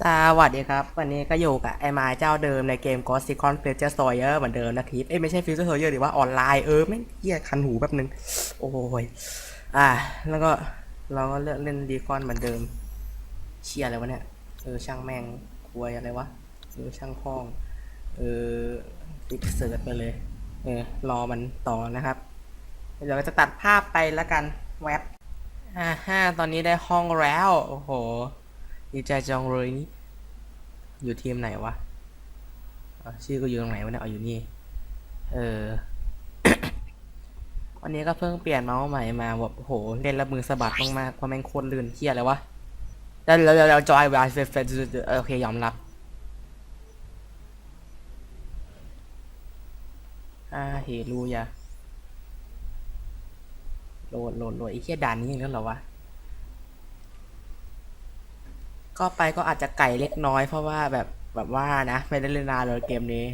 สวัสดีครับ วันนี้ก็อยู่กับไอ้ไม้เจ้าเดิมในเกม Ghost Recon Future Soldier เหมือนเดิมนะทีเอ้ยไม่ใช่ Future Soldier หรือว่าออนไลน์เออไม่เหี้ยคันหูแป๊บนึง โอ้ยอะแล้วก็เราก็เลือกเล่นดีคอนเหมือนเดิม เชียอะไรวะเนี่ย เออ ช่างแม่งควยอะไรวะ เออ ช่างพ้อง เออปิดเสิร์ชไปเลย เออ รอมันต่อนะครับเดี๋ยวเราจะตัดภาพไปแล้วกันแว็บอ่าฮ่าตอนนี้ได้ห้องแล้ว โอ้โห ดีใจจังเลยนี่อยู่ทีมไหนวะชื่อก็อยู่ตรงไหนวะเนี่ยเอาอยู่นี่ เออ วันนี้ก็เพิ่งเปลี่ยนเมาส์ใหม่มาแบบโหเล่นแล้วมือสะบัดมากๆเพราะแม่งโคตรลื่นเที่ยอะไรวะแล้วแล้วแล้วจอยไวเฟฟโอเคยอมรับอาเฮลูยาโหลดโหลดโหลดไอ้เหี้ยด่านนี้อย่างนั้นเหรอวะ ก็ไปก็อาจจะไก่เล็กน้อยเพราะว่าแบบแบบว่านะไม่ได้เล่นนานเลยเกมนี้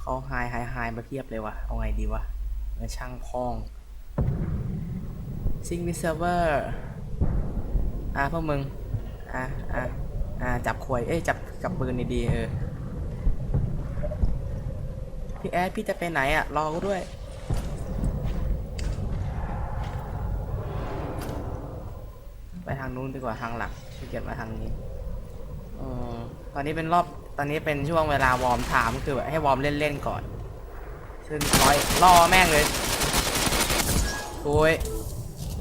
เขาไฮไฮไฮมาเทียบเลยวะเอาไงดีวะเออช่างพองซิงมิเซเวอร์อะพวกมึงอะอะอะจับควยเอ้ยจับจับปืนดีๆเออพี่แอดพี่จะไปไหนอะรอกูด้วย ไปทางนู้นดีกว่าทางหลักขี้เกียจมาทางนี้ออตอนนี้เป็นรอบตอนนี้เป็นช่วงเวลาวอร์มถามคือแบบให้วอร์มเล่นๆก่อนซึ่งร้อยล่อแม่งเลยโอ้ย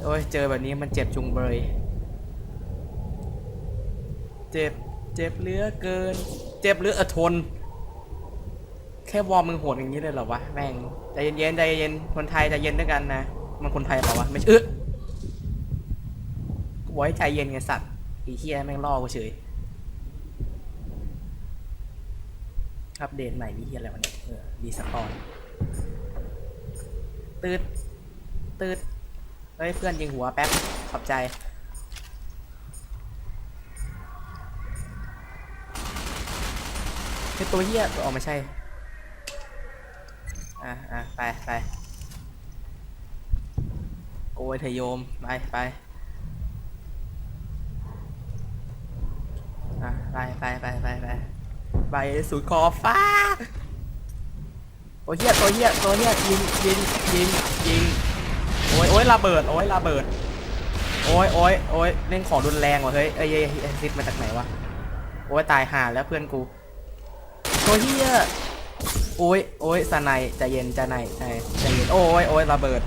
โอ้ยเจอแบบนี้มันเจ็บจุงเบยเจ็บเจ็บเลือเกิน เจ็บเลืออทน แค่วอร์มมึงโหดอย่างนี้เลยเหรอวะแม่งใจเย็นๆใจเย็นคนไทยใจเย็นด้วยกันนะมันคนไทยเปล่าวะไม่เออ ไว้ใจเย็นไงสัตว์อีเคียแม่งล่อกูเฉยอัปเดตใหม่มีเฮียอะไรวะเนี่ยเออดีสปอนตืดตืดเฮ้ยเพื่อนยิงหัวแป๊บขอบใจ คือตัวเฮียออกไม่ใช่ อะอะไปไปโกยเถอะโยม ไปไป อะไปไปไปไปไปไปสู่ขอบฟ้าโอ้ยเหี้ยตัวเหี้ยตัวเหี้ยยิงยิงยิงยิงโอ้ยโอ้ยระเบิดโอ้ยระเบิดโอ้ยโอ้ยโอ้ยเล่นของรุนแรงว่ะเฮ้ยเอ้ยเอ้ยเอ้ยซิดมาจากไหนวะโอ้ยตายห่าแล้วเพื่อนกูตัวเหี้ยโอ้ยโอ้ยสไนใจเย็นใจไหนใจใจเย็นโอ้ยโอ้ยระเบิด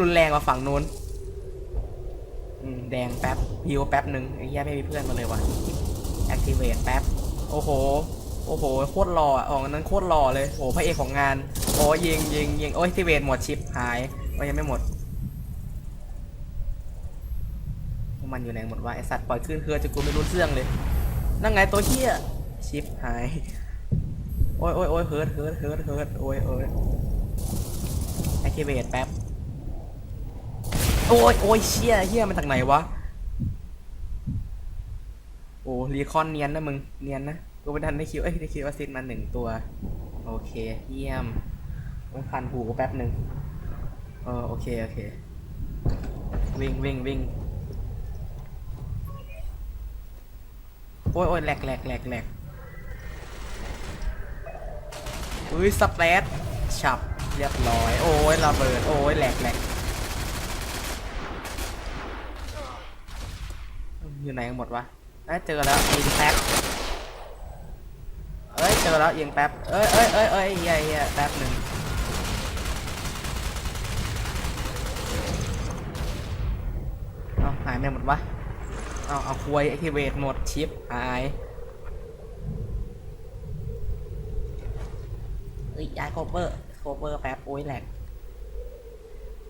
รุนแรงกว่าฝั่งนู้น อืมแดงแป๊บฮิวแป๊บหนึ่งไอ้เหี้ยไม่มีเพื่อนมาเลยว่ะ activate แป๊บ โอ้โห โอ้โห โคตรหล่ออะของนั้นโคตรหล่อเลย โอ้พระเอกของงาน โอ้ยิงยิงยิงโอ้ activate หมดชิปหายโอ้ยังไม่หมด มันอยู่ไหนหมดวะไอสัตว์ปล่อยขึ้นเครือจะกูไม่รู้เรื่องเลย นั่งไงตัวเหี้ยชิปหาย โอ้ยโอ้ยโอ้ยเฮิร์ตเฮิร์ตเฮิร์ตเฮิร์ตโอ้ยโอ้ย activate แป๊บ โอ้ยโอ้ยเชี่ยเฮียมันจากไหนวะ โอ้รีคอนเนียนนะมึง เนียนนะกูไม่ทันได้คิว เอ้ยได้คิวว่าซิดมาหนึ่งตัว โอเค เยี่ยมต้องพันหูแป๊บหนึ่งเออโอเค โอเค วิ่งวิ่งวิ่งโอ้ยโอ้ยแหลกแหลกแหลกแหลกอุ้ยสเปรดฉับเรียบร้อย โอ้ยระเบิด โอ้ยแหลกแหลก อยู่ไหนกันหมดวะเอ้ยเจอแล้วยิงแป๊บเอ้ยเจอแล้วยิงแป๊บเอ้ยเอ้ยเอ้ยเอ้ยเฮียเฮียแป๊บหนึ่งเอาหายไปหมดวะเอาเอาควยไอทีเวทหมดชิปหายเอ้ยย้ายโคเวอร์โคเวอร์แป๊บโอ้ยแหลก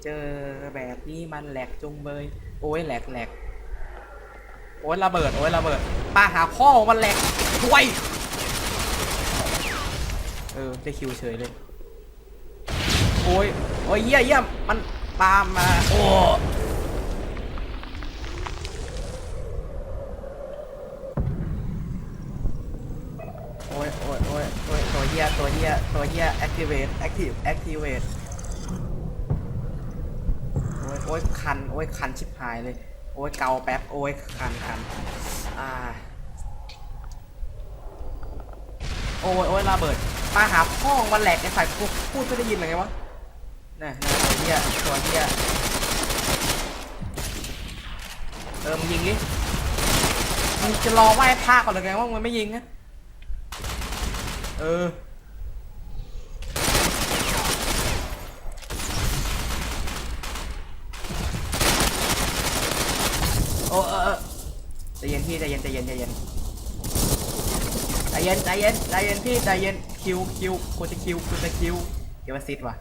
เจอแบบนี้มันแหลกจุงเบยโอ้ยแหลกแหลก โอ้ยระเบิดโอ้ยระเบิดปาหาพ่อมันแหลกห่วยเออได้คิวเฉยเลยโอ้ยโอ้ยเยี่ยเยี่ยมมันตามมาโอ้โอ้ยโอ้ยโอ้ยโอ้ยตัวเหี้ยตัวเหี้ยตัวเหี้ย activate active activate โอ้ยโอ้ยคัน โอ้ยคันชิบหายเลย อ้ยเกาแป๊บ โอ้ยคันคันอ่า โอ้ยโอ้ยระเบิด มาหาพ่องวันแหลกไอ้ฝ่ายพูดพูดไม่ได้ยินเลยไงวะน่ะน่ะตัวเหี้ยตัวเหี้ยเออมึงยิงดิมึงจะรอไหว้พระก่อนเลยไงว่ามึงไม่ยิงนะเออ โอ้เออเออใจเย็นพี่ใจเย็นใจเย็นใจเย็นใจเย็นใจเย็นใจเย็นพี่ใจเย็นคิวคิวกูจะคิวกูจะคิวเดี๋ยวมาซิดว่ะ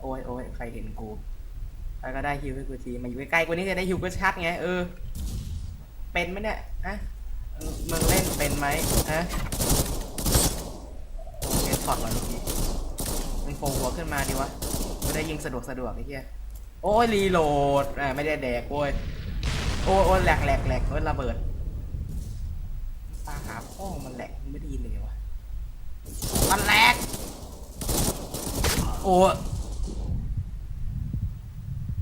โอ้ยโอ้ยใครเห็นกูใครก็ได้คิวให้กูทีมาอยู่ใกล้ๆกูนี่จะได้คิวก็ชัดไงเออ เป็นไหมเนี่ยฮะมึงเล่นเป็นไหมฮะโอเคถอดก่อนเมื่อกี้มึงโผล่หัวขึ้นมาดิวะไม่ได้ยิงสะดวกสะดวกไอ้เหี้ยโอ้ยรีโหลดอ่าไม่ได้แดกโว้ย โอ้โอ้แหลกแหลกแหลกโอ้ยระเบิดตาหาพ่อมันแหลกไม่ได้ยินเลยวะมันแหลก โอ้ย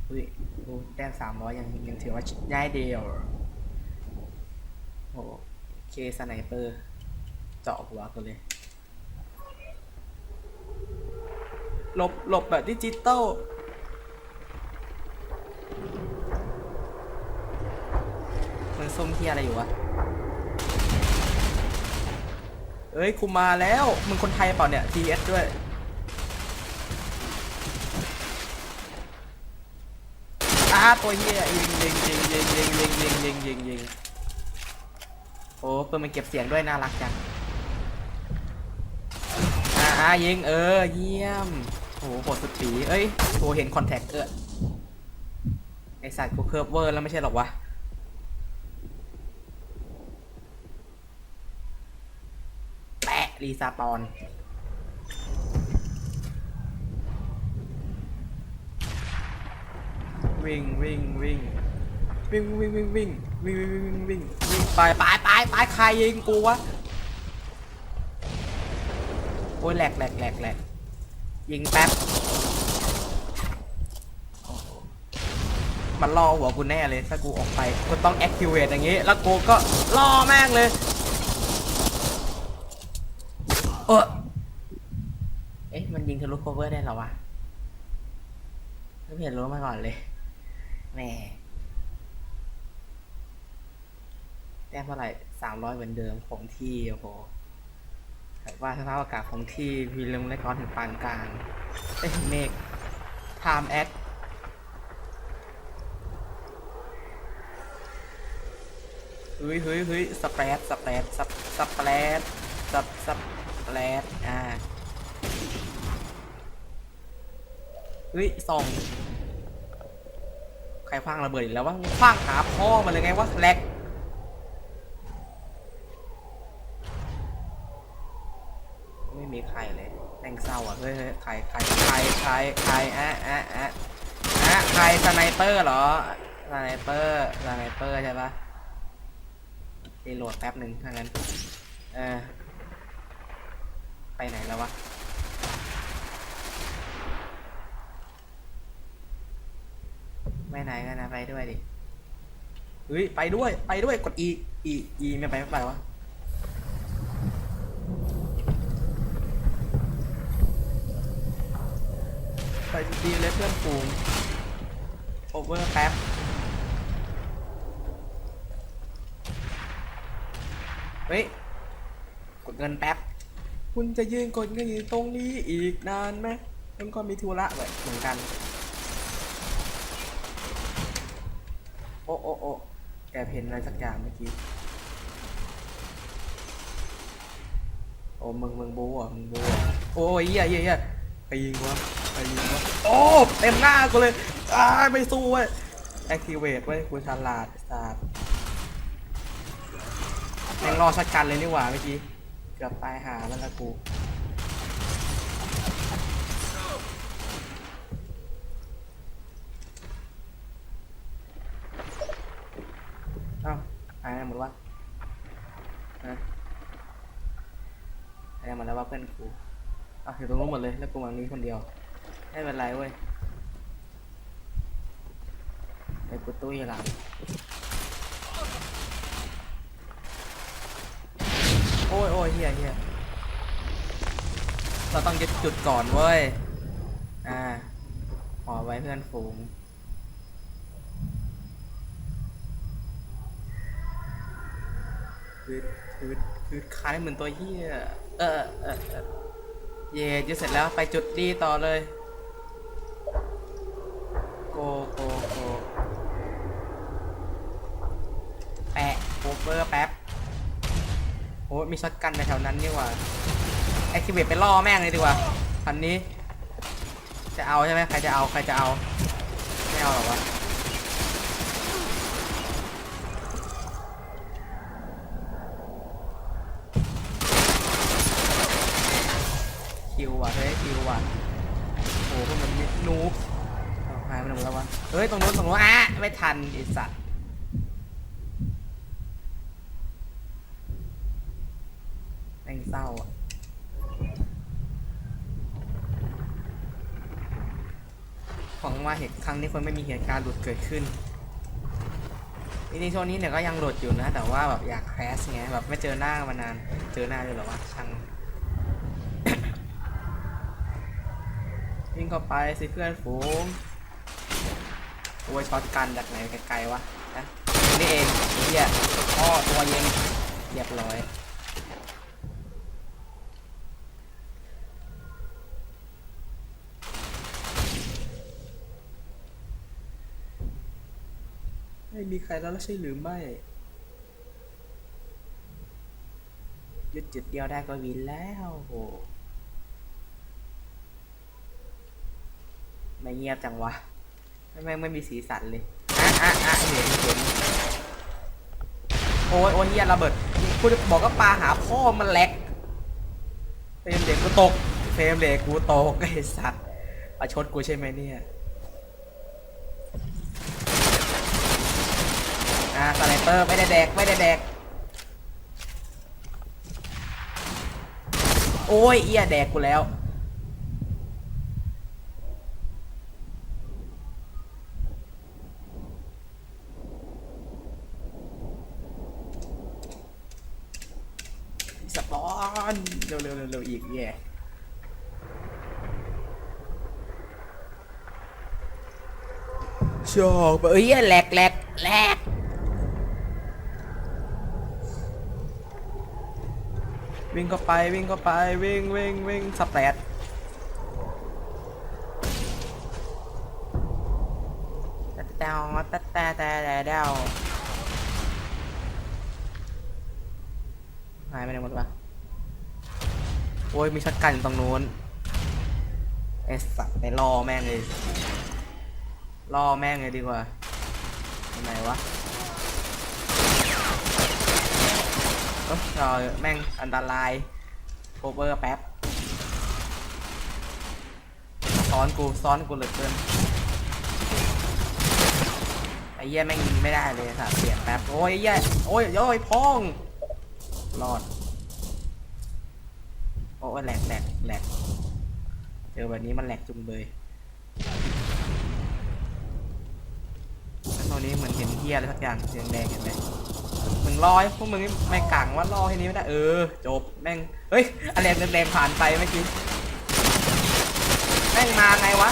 อุ้ยดูแต้มสามร้อยยังยังถือว่าย้ายเดียว โอ้เคสไนเปอร์ เจาะหัวกูเลยหลบหลบแบบดิจิตอล มันส้มเที่ยอะไรอยู่วะ เอ้ยกูมาแล้ว มึงคนไทยเปล่าเนี่ย TS ด้วย อ้าตัวเฮียยิงยิงยิงยิงยิงยิงยิงยิงยิงยิงโอ้เปิดมันเก็บเสียงด้วยน่ารักจัง อ่าอ่ายิงเออ เยี่ยมโอ้โหโหดสุดปีเอ้ยโหเห็นคอนแทคเออไอสัตว์กูเคิร์ฟเวอร์แล้วไม่ใช่หรอกวะ แปะ รีซาปอนวิ่งวิ่งวิ่งวิ่งวิ่งวิ่งวิ่งวิ่งวิ่งวิ่งวิ่งวิ่งไปไปไปไปใครยิงกูวะโอ้ยแหลกแหลกแหลกแหลกยิงแป๊บมันล่อหัวกูแน่เลย ถ้ากูออกไปกูต้อง activate อย่างงี้ แล้วกูก็ล่อแม่งเลย เออเอ๊ะมันยิงทะลุโคเวอร์ได้เหรอวะไม่เห็นรู้มาก่อนเลยแหม่แต้มเท่าไหร่สามร้อยเหมือนเดิมของที่โอ้โหแต่ว่าสภาพอากาศของที่มีลมและร้อนถึงปานกลางเอ้ยเมฆ time at เฮ้ยเฮ้ยเฮ้ยสเปรดสเปรดสสเปรดสเปรด อ่าเฮ้ยส่องใครคว้างระเบิดอีกแล้ววะคว้างหาพ่อมันเลยไงวะแลกไม่มีใครเลยแม่งเศร้าอะเฮ้ยใครใครใครใครใครอะอะอะอะใครสไนเปอร์เหรอสไนเปอร์สไนเปอร์ใช่ปะรีโหลดแป๊บหนึ่งถ้างั้นเออ ไปไหนแล้ววะ ไปไหนกันนะไปด้วยดิเฮ้ยไปด้วยไปด้วยกด E E E ไม่ไปไม่ไปวะไปดีเลยเพื่อนฝูงโอเวอร์แป๊บเฮ้ยกดเงินแป๊บ คุณจะยืนกดเงินอยู่ตรงนี้อีกนานไหมมันก็มีธุระแบบเหมือนกัน โอ้โอ้โอ้แอบเห็นอะไรสักอย่างเมื่อกี้ โอ้มึงมึงบูอะมึงบูอะโอ้ยเหี้ยเหี้ยเหี้ยไปยิงวะไปยิงวะโอ้เต็มหน้ากูเลยอ้าไม่สู้เว้ย activate ไว้ยกูฉลาดศาสตร์แม่งรอชัดกันเลยนี่หว่าเมื่อกี้ กือบตายหาแล้วละกู เอ้าหายไปหมดวะฮะหายไปหมดแล้วว่าเพื่อนกูอะอยู่ตรงนู้นหมดเลยแล้วกูมานี้คนเดียวไม่เป็นไรเว้ยเอดี๋ยวกูตุ้ยหลัง อ้ยโอ้ยเฮียเฮียเราต้องยึดจุดก่อนเว้ย อ่าขอไว้เพื่อนฝูง คือคือคือคล้ายเหมือนตัวเฮียเออเออเออเย่ยึดเสร็จแล้วไปจุดดีต่อเลย โกโกโกแปะโคเวอร์แป๊บ อ้มีช็อตกันในแถวนั้นนี่หว่าแอคทีเวตไปล่อแม่งเลยดีกว่าคันนี้ จะเอาใช่ไหมใครจะเอาใครจะเอาไม่เอาหรอวะคิวว่ะเฮ้ยคิวว่ะโอ้พวกมันนี่นูบเอาหายไปไหนหมดแล้ววะเฮ้ยตรงนู้นตรงนู้นอะไม่ทันไอสัตว์แม่ง เศร้าอะของว่าเหตุครั้งนี้คนไม่มีเหตุการณ์หลุดเกิดขึ้นจริงๆช่วงนี้เนี่ยก็ยังหลุดอยู่นะ แต่ว่าแบบอยากแคสไงแบบไม่เจอหน้ามานาน เจอหน้าเลยเหรอวะช่างวิ่งเข้าไปสิเพื่อนฝูงโอ้ยช็อตกันจากไหนไกลๆวะนะนี่เองเหี้ยพ่อตัวเย็นเรียบร้อย มีใครแล้วใช่หรือไม่ยึดจุดเดียวได้ก็วินแล้วโหไม่เงียบจังวะไม่แม่งไม่มีสีสันเลยอะอะอะเห็นเห็นโอ้ยโอ้ยเฮียระเบิดกูจะบอกก็ปลาหาพ่อมันแหลกเฟรมเด็กกูตกเฟรมเด็กกูตกไอ้สัตว์ประชดกูใช่ไหมเนี่ย อะสไนเปอร์ไม่ได้แดกไม่ได้แดกโอ้ยเอียแดกกูแล้ว สปอนเร็วเร็วเร็วเร็วอีกแย่ชอบเอ้ยแหลกแหลกแหลก วิ่งเข้าไปวิ่งเข้าไปวิ่งวิ่งวิ่งสแปดตะแตวตะแตะแตะแตะเดวหายไปไหนหมดวะโอ้ยมีช็อตกันอยู่ตรงนู้นไอสัตว์ไปล่อแม่งเลยล่อแม่งเลยดีกว่าที่ไหนวะ อ้ยรอแม่งอันตรายโคเวอร์แป๊บซ้อนกูซ้อนกูเหลือเกินไอ้เหี้ยแม่งยิงไม่ได้เลยสัตว์เปลี่ยนแป๊บโอ้ยไอ้เหี้ยโอ้ยโอ้ยพองรอดโอ้ยแหลกแหลกแหลกเจอแบบนี้มันแหลกจุงเบยแล้วตอนนี้เหมือนเห็นเหี้ยอะไรสักอย่างเสียงแดงเห็นไหม มึงรอให้พวกมึงไม่กังว่ารอให้นี้ไม่ได้เออจบแม่งเฮ้ยอะไรแรงๆผ่านไปเมื่อกี้แม่งมาไงวะ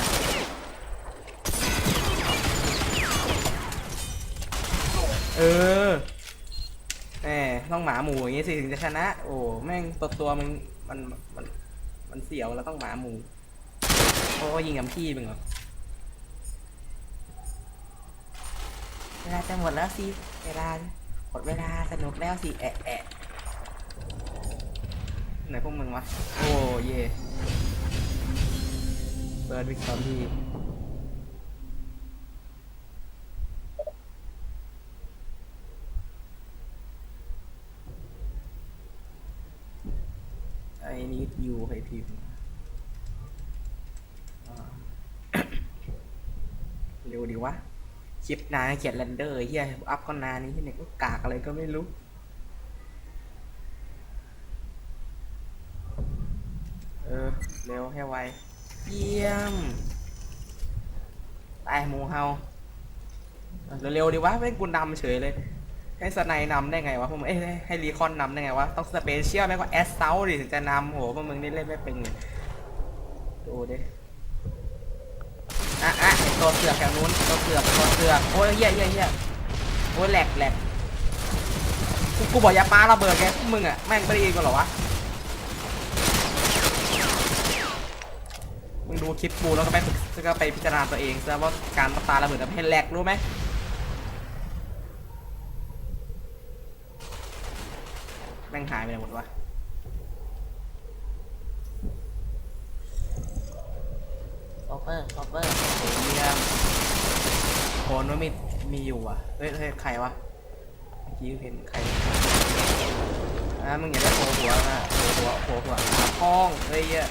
เออแหมต้องหมาหมูอย่างงี้สิถึงจะชนะ โอ้แม่งตัวตัวมึงมันมันมันเสียวแล้วต้องหมาหมูโอ้ยิงกับพี่มึงเหรอเวลาจะหมดแล้วสิเวลา หมดเวลาสนุกแล้วสิแอะแอะไหนพวกมึงวะ โอ้เย่เบิร์ดวิกตอรี่ไอ้นี่ยูให้พิมพ์เร็วดีวะ คลิปนานเขียนเรนเดอร์เฮียอัพก็นานนี่ที่ไหนก็กากอะไรก็ไม่รู้เออเร็วให้ไวเยี่ยมตายหมูเฮาเร็วๆดีวะไม่กูนำเฉยเลย ให้สไนนำได้ไงวะพวกมึงเอ้ให้รีคอนนำได้ไงวะต้องสเปเชียลไม่ก็แอสเซลดิถึงจะนำโหพวกมึงนี่เล่นไม่เป็นดูดิอะอะตัวเสือกแถวนู้น เสือกตัวเสือกโอ้ยเหี้ยเหี้ยเหี้ยโอ้ยแหลกแหลกกูกูบอกอย่าปาระเบิดแกพวกมึงอะแม่งไม่ได้ยินกูเหรอวะมึงดูคลิปกูแล้วก็ไปกแล้วก็ไปพิจารณาตัวเองซะว่าการปาระเบิดทำให้แหลกรู้ไหมแม่งหายไปไหนหมดวะคอปเปอร์คอปเปอร์ นว่ามีมีอยู่อะเฮ้ยเฮ้ยใครวะเมื่อกี้เห็นใครอะมึงอย่าได้โผล่หัวนะโผล่หัวโผล่หัวห้องเฮ้ยเหี้ย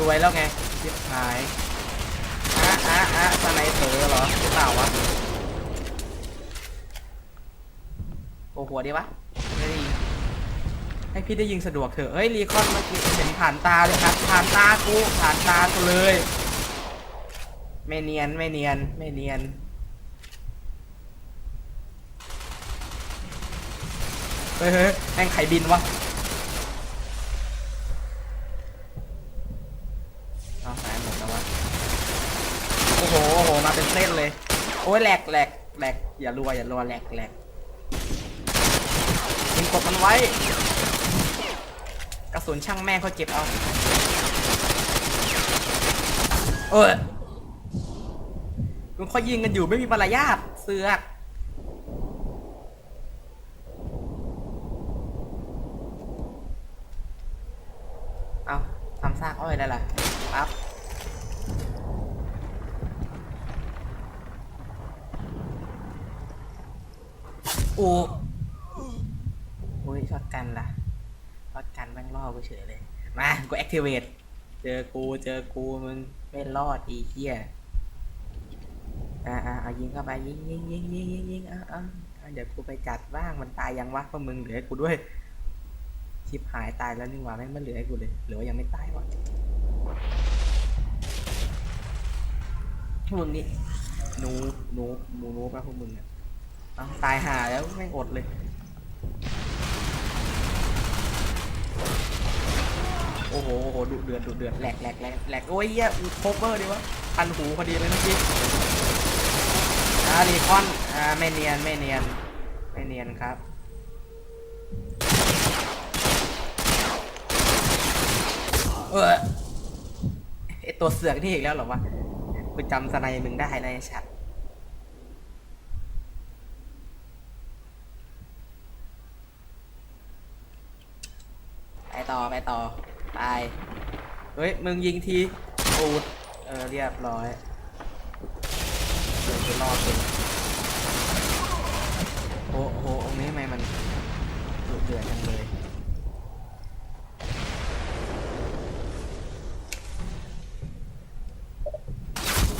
รวยแล้วไงเรียบหายอะอะอะสไนเปอร์เหรอหรือเปล่าวะโผล่หัวดีวะไม่ด้ยิงให้พี่ได้ยิงสะดวกเถอะเฮ้ยรีคอนเมื่อกี้เห็นผ่านตาเลยครับ ผ่านตากูผ่านตากูเลย ไม่เนียนไม่เนียนไม่เนียน เฮ้ยเฮ้ยแม่งไข่บินวะเอาหายหมดแล้ววะโอ้โหโอ้โหมาเป็นเส้นเลย โอ้ยแหลกแหลกแหลกอย่ารัวอย่ารัวแหลกแหลกยิงกดมันไว้ กระสุนช่างแม่งเขาเก็บเอา เออ มึงค่อยยิงกันอยู่ไม่มีมารยาทเสือกเอาทำซากอ้อยได้ล่ะปั๊บโอ้โอ้ยช็อตกันล่ะช็อตกันแม่งล่อกูเฉยเลย มา กู activate เจอกู เจอกูมึงไม่รอดอีเหี้ย อ่าอ่าเอายิงเข้าไปยิงยิงยิงยิงยิงยิงอ่าอ่าอ่าเดี๋ยวกูไปจัดบ้างมันตายยังวะพวกมึงเหลือให้กูด้วยชิบหายตายแล้วนี่หว่าแม่งไม่เหลือให้กูเลยหรือว่ายังไม่ตายวะพวกมึงนี่หนูหนูหนูหนูป่ะพวกมึงเนี่ยเอาตายหาแล้วแม่งอดเลยโอ้โหโอ้โหดุเดือดดุเดือดแหลกแหลกแหลกแหลกโอ้ยเหี้ยโคเวอร์ดิวะพันหูพอดีเลยเมื่อกี้ อารีคอนอ่าไม่เนียนไม่เนียนไม่เนียนครับเออไอตัวเสือกนี่อีกแล้วเหรอวะกูจำสไนมึงได้ในะไอ้ชัดไปต่อไปต่อไปเฮ้ย มึงยิงทีปูดเออเรียบร้อย เดินไปรอบเลยโอ้โหตรงนี้ทำไมมันดุเดือดจังเลย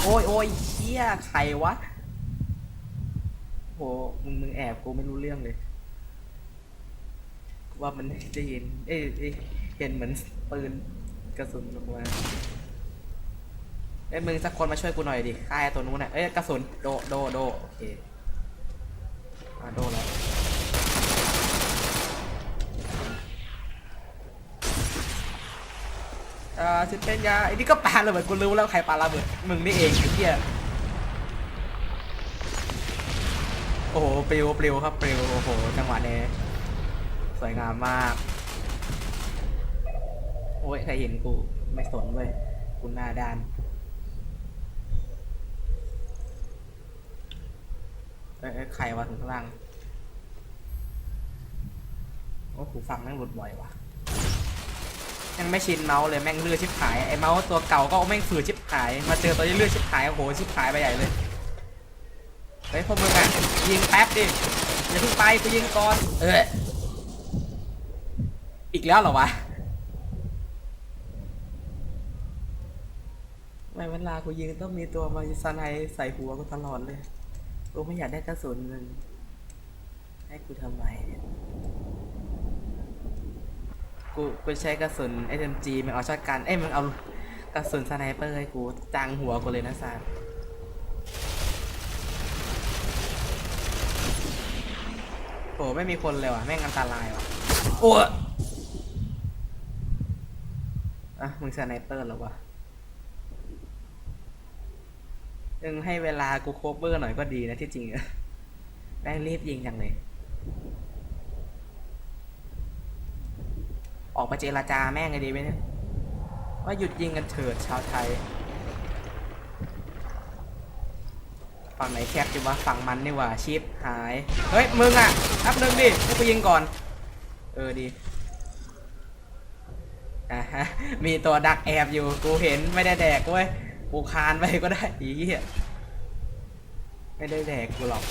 โอ้ยโอ้ยเชี่ยใครวะโหมึงมึงแอบกูไม่รู้เรื่องเลยว่ามันได้ยินเอ้ยเห็นเหมือนปืนกระสุนลงมา อ้ยมึงสักคนมาช่วยกูหน่อยดิค่ายตัวนู้นน่ะเอ้ยกระสุนโดโดโดโอเคอ่าโดแล้วอ่าสิเป็นยาไอ้นี่ก็ปาระเบิดกูรู้แล้วใครปาระเบิดมึงนี่เองไอ้เหี้ยโอ้โหปลิวปลิวครับปลิวโอ้โหจังหวะนี้สวยงามมาก โอ้ยใครเห็นกูไม่สนเว้ยกูหน้าด้าน เอ้ยเอ้ยใครวะถึงข้างล่าง โอ้หูฟังแม่งหลุดบ่อยว่ะยังไม่ชินเมาส์เลยแม่งเลือดชิบหายไอ้เมาส์ตัวเก่าก็แม่งฝืดชิบหาย มาเจอตัวที่เลือดชิบหายโอ้โหชิบหายไปใหญ่เลยเฮ้ยพวกมึงอะยิงแป๊บดิอย่าเพิ่งไปกูยิงก่อนเอออีกแล้วเหรอวะไม่เวลากูยิงต้องมีตัวมาสไนใส่หัวกูตลอดเลย กูไม่อยากได้กระสุนมึงให้กูทำไมกูกูใช้กระสุนไ SMG มจีมันเอาช็อตกัน เอ้ยมันเอากระสุนสไนเปอร์ให้กูจังหัวกูเลยนะซานโอ้ไม่มีคนเลยว่ะ แม่งอันตรายว่ะ โอ้อะมึงสไนเปอร์หรอวะ มึงให้เวลากูโคเวอร์หน่อยก็ดีนะที่จริงอะแม่งรีบยิงจังเลย ออกมาเจราจาแม่งไงดีไหมเนี่ยว่าหยุดยิงกันเถิดชาวไทย ฝั่งไหนแคบดีวะฝั่งมันนี่ว่าชิปหาย เฮ้ย มึงอะนับหนึ่งดิให้กูยิงก่อน เออดีอะฮะมีตัวดักแอบอยู่ กูเห็นไม่ได้แดกเว้ย กูคานไปก็ได้อีเหี้ยไม่ได้แดกกูหรอก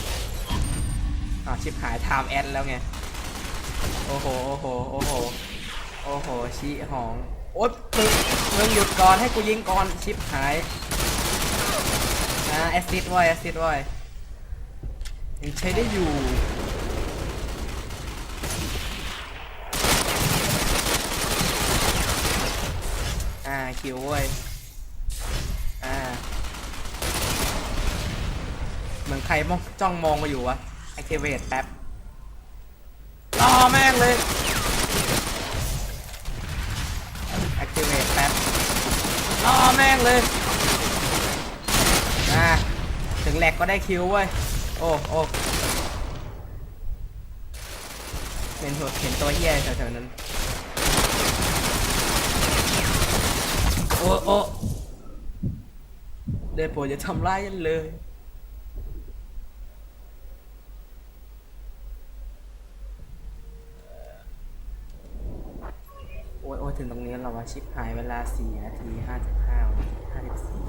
อ่าวชิปหายไทม์แอดแล้วไง โอ้โห โอ้โห โอ้โห โอ้โห ชี้หอง โอ๊ยมึงมึงหยุดก่อนให้กูยิงก่อน ชิปหายอ่าแอซิดไว้แอซิดไว้ยังใช้ได้อยู่อ่าคิวเว้ย อ่า เหมือนใครมองจ้องมองมาอยู่วะ activate แป๊บรอแม่งเลย activate แป๊บรอแม่งเลยอ่าถึงแหลกก็ได้คิวเว้ย โอ้โอ้เห็นหัวเห็นตัวเฮียแถวๆนั้น โอ้โอ้ เดโปรดอย่าทำร้ายยันเลย โอ้ยโอ้ยถึงตรงนี้แล้ววะชิปหายเวลาสี่นาทีห้าสิบห้าห้าสิบสี่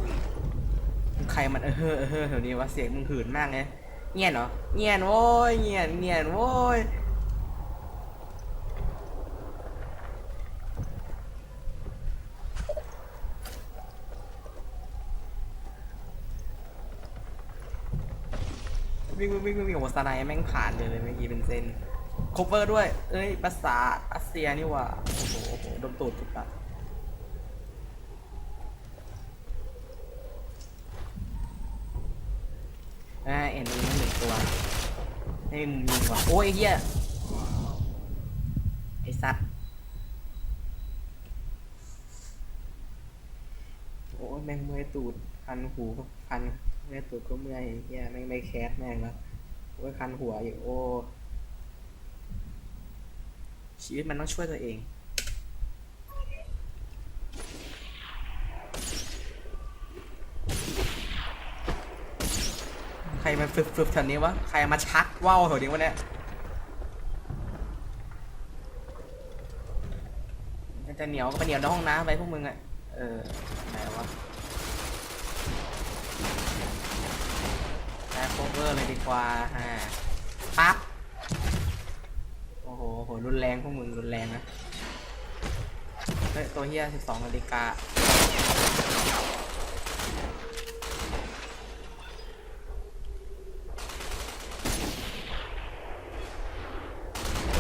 ใครมันเออเฮ้อเออเฮ้อแถวนี้วะเสียงมึงหืนมากเลยเงียบเหรอเงียบโว้ยเงียบเงียบโว้ย วิ่งวิ่งวิ่งวิ่งวิ่งโอ้โหสไนด์แม่งผ่านเลยเลยเมื่อกี้เป็นเส้นคบเวอร์ด้วย เอ้ยภาษารัสเซียนี่หว่า โอ้โหโอ้โหดมตูดทุกปะอ่าเอ็นตรงนี้หนึ่งตัวให้มึงยิงว่ะโอ้ยไอ้เหี้ยไอ้สัตว์โอ้ยแม่งเมื่อยตูดพันหูพัน เมื่อยตูดก็เมื่อยเหี้ยแม่งไม่แคสแม่งแล้วโอ้ยคันหัวอยู่โอ้ชีวิตมันต้องช่วยตัวเองใครมาฝึกๆแถวนี้วะ ใครมาชักว่าวแถวนี้วะเนี่ยจะเหนียวก็ไปเหนียวในห้องน้ำไปพวกมึงอะเออ ไหนวะ แอร์โคเวอร์เลยดีกว่าฮะปั๊บ โอ้โหโห รุนแรงพวกมึงรุนแรงนะ เฮ้ย ตัวเฮีย12นาฬิกา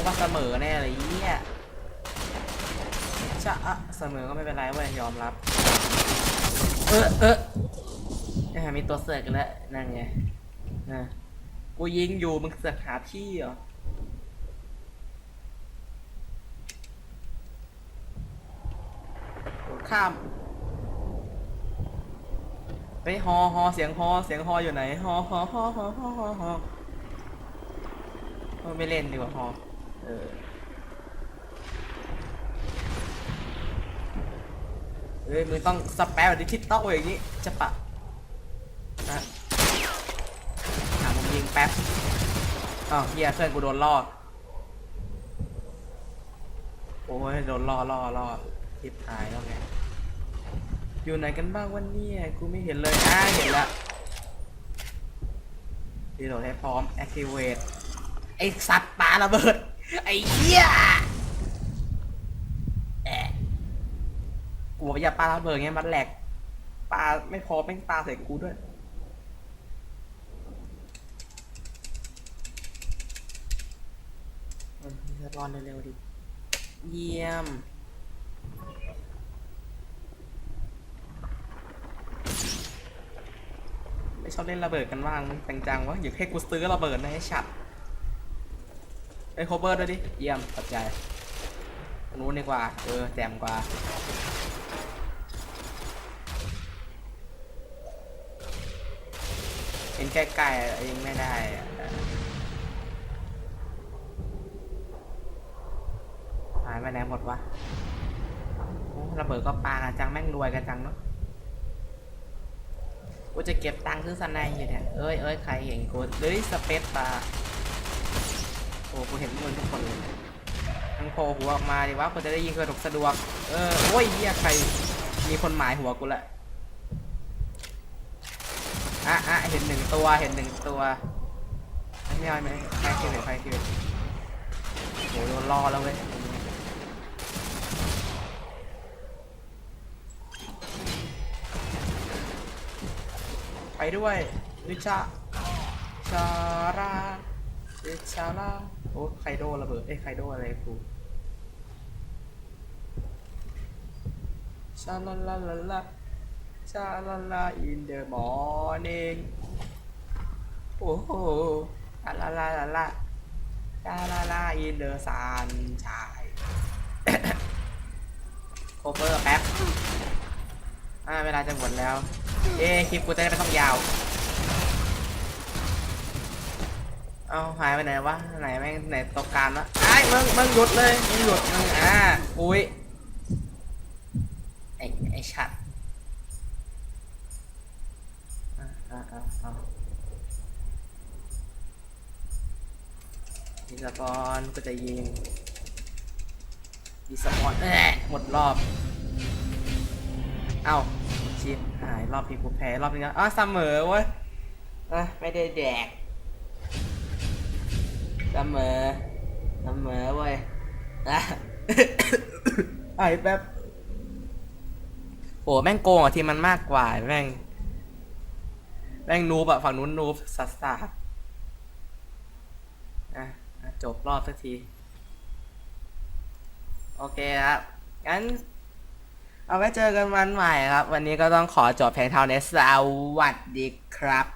ว่าเสมอแน่เลยเหี้ยจะเสมอก็ไม่เป็นไรเว้ยยอมรับ เออเออ เอ้ยมีตัวเสือกอีกแล้วนั่นไงนะกูยิงอยู่มึงเสือกหาที่เหรอข้ามเฮ้ยฮอฮอเสียงฮอเสียงฮออยู่ไหนฮอฮอฮอฮอฮอฮอฮอไม่เล่นดีกว่าฮอเออเอ้ยมึงต้องสแปรดิจิตอลอย่างนี้จะปะหามุมยิง แป๊บอ้าวเฮียเพื่อนกูโดนล่อโอ้ยโดนล่อล่อล่อทิพหายแล้วไง อยู่ไหนกันบ้างวันนี้กูไม่เห็นเลยอ่าเห็นละดีโหลดให้พร้อม activate ไอสัตว์ปลาระเบิด ไอเหี้ยแอะกูบอกว่าอย่าปลาระเบิดไงมันแหลกปลาไม่พอแม่งปลาใส่กูด้วย เออเลือด รอนเร็วๆดิ เยี่ยม ไม่ชอบเล่นระเบิดกันบ้างจังๆวะอยากให้กูซื้อระเบิดนะไอ้ฉัดไอ้โคเบอร์ด้วยดิ เยี่ยมขอบใจตรงนู้นดีกว่า เออแจ่มกว่าเห็นใกล้ๆอะยังไม่ได้อะหาย ไปไหนหมดวะโอ้ระเบิดก็ปากันจังแม่งรวยกันจังเนาะกูจะเก็บตังค์ซื้อสนด์อยู่เนี่ยเอ้ยเอ้ยใครเห็นกูเฮ้ยสเปซบาโอ้กูเห็นมึงทุกคนเลยทั้งโผล่หัวออกมาดิว่ากูจะได้ยิงสะดกสะดวก เออโอ้ยเฮียใครมีคนหมายหัวกูละอะอะเห็นหนึ่งตัวเห็นหนึ่งตัวไม่เอาไหมใครคิวเห็นใครคิวโหโดนล่อแล้วเว้ย ด้วยวิชาชาราวิชาราโอ้ไคโดระเบิดเอ้ไคโดอะไรครูชาลาลาลาลาชาลาลา in the morning โอ้โหชาลาลาลาลาชาลาลา in the sunshine โคเปอร์แป๊บ อ่าเวลาจะหมดแล้ว เอ๊คลิปกูจะได้ไม่ต้องยาว เอาหายไปไหนวะ ไหนแม่งไหนตกการวะไอ้มึงมึงหยุดเลยมึงหยุดมึงอ่าอุ้ยไอ้ไอ้ชัดอะอะอะอะยิงสปอนก็จะยิงยิงสปอนแอะหมดรอบ เอ้าชิปหายรอบนี้กูแพ้รอบนี้ก็อ้าวเสมอเว้ยอะไม่ได้แดกเสมอเสมอเว้ยอะ ไอ้แป๊บโอ้แม่งโกงอะทีมมันมากกว่าแม่ง แม่งนูบอะฝั่งนู้นนูบสัสสาอะอะจบรอบสักที โอเคครับงั้น เอาไว้เจอกันวันใหม่ครับ วันนี้ก็ต้องขอจบเพลงเท่านี้สวัสดีครับ